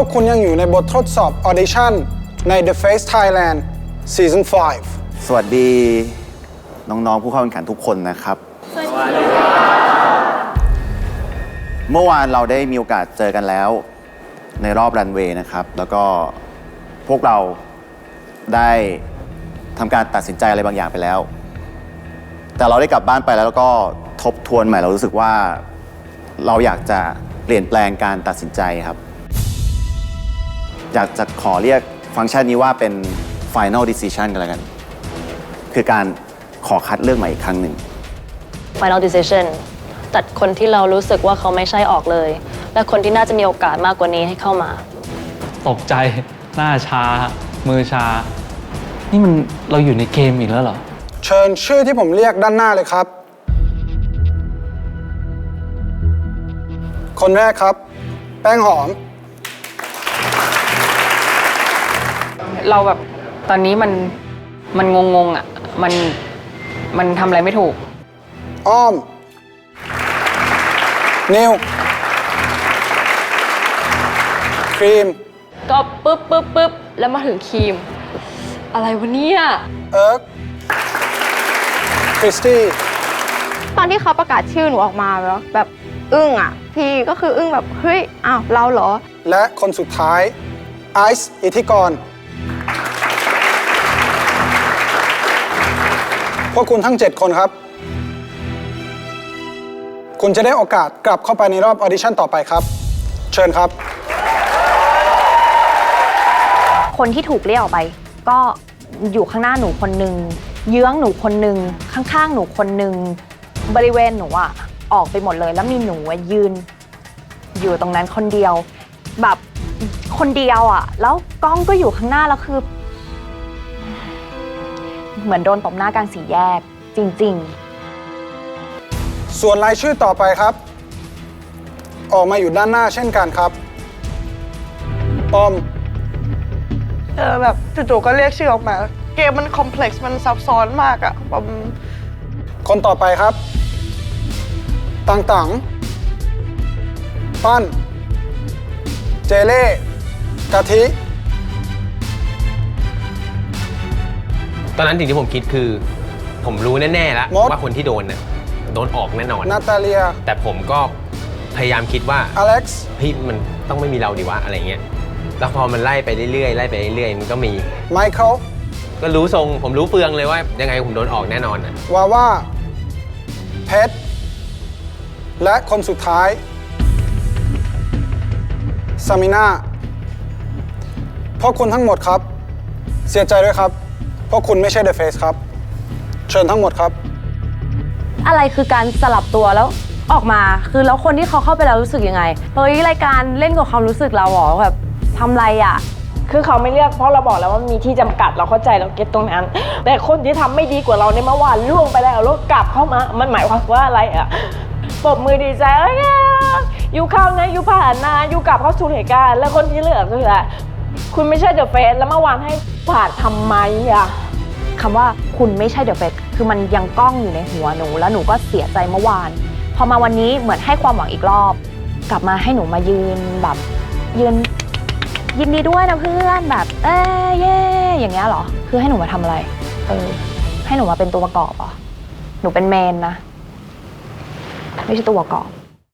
วกคุณยังอยู่ในบททดสอบ Audition ใน The Face Thailand Season 5 สวัสดีน้อง ๆ ผู้เข้าแข่งขันทุกคนนะครับ เมื่อวานเราได้มีโอกาสเจอกันแล้ว ในรอบรันเวย์นะครับ แล้วก็พวกเราได้ทำการตัดสินใจอะไรบางอย่างไปแล้ว แต่เราได้กลับบ้านไปแล้วแล้วก็ทบทวนใหม่เรารู้สึกว่า เราอยากจะเปลี่ยนแปลงการตัดสินใจครับ อยากจะขอเรียกฟังก์ชันนี้ว่าเป็น final decision กันแล้วกัน คือการขอคัดเลือกใหม่อีกครั้งหนึ่ง final decision ตัดคนที่เรารู้สึกว่าเขาไม่ใช่ออกเลย และคนที่น่าจะมีโอกาสมากกว่านี้ให้เข้ามา ตกใจหน้าชา มือชา นี่มันเราอยู่ในเกมอีกแล้วเหรอ เชิญชื่อที่ผมเรียกด้านหน้าเลยครับ คนแรกครับ แป้งหอม เราแบบตอนนี้มันมันงงงๆอะมันมันทำอะไรไม่ถูก อ้อม นิวครีม ก็ปึ๊บปึ๊บปึ๊บแล้วมาถึงครีม อะไรวะเนี่ย เอิร์กคริสตี้ ตอนที่เขาประกาศชื่อหนูออกมาแล้วแบบอึ้งอะ พี่ก็คืออึ้งแบบ เฮ้ย อ้าว เราเหรอ และคนสุดท้าย ไอซ์ อิทธิกร พวกคุณทั้ง 7 คนครับ คุณจะได้โอกาสกลับเข้าไปในรอบออดิชั่นต่อไปครับ เชิญครับ คนที่ถูกเรียกออกไป ก็อยู่ข้างหน้าหนูคนหนึ่งเยื้องหนูคนหนึ่งข้างๆหนูคนหนึ่งบริเวณหนูอะออกไปหมดเลย แล้วมีหนูอะยืน อยู่ตรงนั้นคนเดียว แบบคนเดียวอะแล้วกล้องก็อยู่ข้างหน้าแล้วคือ เหมือนโดนตบหน้ากลางสี่แยก จริงๆส่วนรายชื่อต่อไปครับ ออกมาอยู่ด้านหน้าเช่นกันครับปอม เออแบบจู่ๆก็เรียกชื่อออกมา เกมมันคอมเพล็กซ์มันซับซ้อนมากอะแบบคนต่อไปครับ ต่างๆ ปั้น เจเล่กะทิ ตอนนั้นสิ่งที่ผมคิดคือ ผมรู้แน่ๆแล้วมด ว่าคนที่โดนน่ะโดนออกแน่นอน นาตาเลีย แต่ผมก็พยายามคิดว่าอเล็กซ์พี่มันต้องไม่มีเราดีวะอะไรเงี้ยแล้วพอมันไล่ไปเรื่อยๆไล่ไปเรื่อยๆมันก็มี ไมเคิล ก็รู้ทรงผมรู้เฟืองเลยว่ายังไงผมโดนออกแน่นอนน่ะวาว่า เพชร และคนสุดท้าย ซามิน่าพวกคุณทั้งหมดครับ เสียใจด้วยครับ เพราะคุณไม่ใช่เดอะเฟสครับ เชิญทั้งหมดครับ อะไรคือการสลับตัวแล้วออกมาคือแล้วคนที่เขาเข้าไปแล้วรู้สึกยังไงเฮ้ยรายการเล่นกับความรู้สึกเราเหรอแบบทำไรอะ คือเขาไม่เลือกเพราะเราบอกแล้วว่ามีที่จำกัดเราเข้าใจเราเก็ตตรงนั้น แต่คนที่ทำไม่ดีกว่าเราในเมื่อวานล่วงไปแล้วแล้วกลับเข้ามา มันหมายความว่าอะไรอะปรบมือดีใจเอ้ยอยู่เข้านะอยู่ผ่านนะอยู่กลับเข้าสู่เหตุการณ์แล้วคนที่เหลือคืออะไร คุณไม่ใช่เดอะเฟสแล้วเมื่อวานให้ผ่านทำไมอะ คำว่าคุณไม่ใช่เดอะเฟกคือมันยังก้องอยู่ในหัวหนู แล้วหนูก็เสียใจเมื่อวาน พอมาวันนี้เหมือนให้ความหวังอีกรอบ กลับมาให้หนูมายืนแบบ ยืน ยินดีด้วยนะเพื่อนแบบ เอ้ยเย่อย่างเงี้ยเหรอ คือให้หนูมาทำอะไร เออ ให้หนูมาเป็นตัวประกอบเหรอหนูเป็นเมนนะ ไม่ใช่ตัวประกอบ